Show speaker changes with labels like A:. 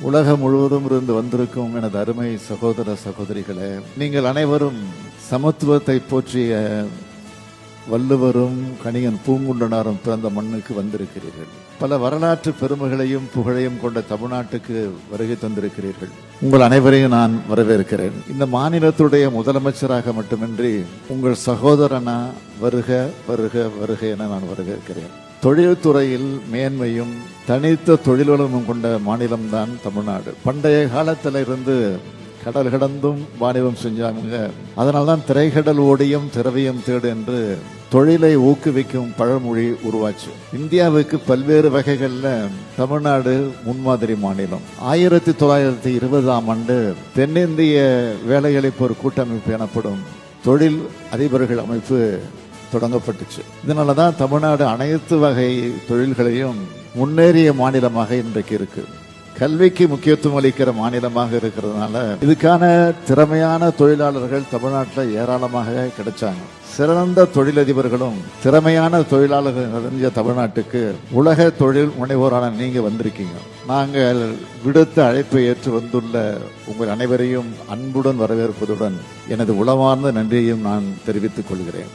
A: உலகம் முழுவதும் இருந்து வந்திருக்கும் எனது அருமை சகோதர சகோதரிகளே நீங்கள் அனைவரும் சமத்துவத்தை போற்றிய வள்ளுவரும் கணியன் பூங்குண்டனாரும் பிறந்த மண்ணுக்கு வந்திருக்கிறீர்கள். பல வரலாற்று பெருமைகளையும் புகழையும் கொண்ட தமிழ்நாட்டுக்கு வருகை தந்திருக்கிறீர்கள். உங்கள் அனைவரையும் நான் வரவேற்கிறேன். இந்த மாநிலத்துடைய முதலமைச்சராக மட்டுமின்றி உங்கள் சகோதரனா வருக வருக வருக என நான் வரவேற்கிறேன். தொழில்துறையில் மேன்மையும் தனித்த தொழில் வளமும் கொண்ட மாநிலம்தான் தமிழ்நாடு. பண்டைய காலத்தில் இருந்து கடல் கடந்தும் வாணிபம் செஞ்சாங்க. அதனால்தான் திரைக்கடல் ஓடியும் திரவியம் தேடு என்று தொழிலை ஊக்குவிக்கும் பழமொழி உருவாச்சு. இந்தியாவுக்கு பல்வேறு வகைகளில் தமிழ்நாடு முன்மாதிரி மாநிலம். ஆயிரத்தி தொள்ளாயிரத்தி இருபதாம் ஆண்டு தென்னிந்திய வேலையளிப்போர் கூட்டமைப்பு எனப்படும் தொழில் அதிபர்கள் அமைப்பு தொடங்கப்பட்டுச்சு. இதனால தான் தமிழ்நாடு அனைத்து வகை தொழில்களையும் முன்னேறிய மாநிலமாக இன்றைக்கு இருக்குது கல்விக்கு முக்கியத்துவம் அளிக்கிற மாநிலமாக இருக்கிறதுனால இதுக்கான திறமையான தொழிலாளர்கள் தமிழ்நாட்டில் ஏராளமாக கிடைச்சாங்க. சிறந்த தொழிலதிபர்களும் திறமையான தொழிலாளர்கள் நிறைஞ்ச தமிழ்நாட்டுக்கு உலக தொழில் முனைவோரான நீங்க வந்திருக்கீங்க. நாங்கள் விடுத்த அழைப்பை ஏற்று வந்துள்ள உங்கள் அனைவரையும் அன்புடன் வரவேற்பதுடன் எனது உளமார்ந்த நன்றியையும் நான் தெரிவித்துக் கொள்கிறேன்.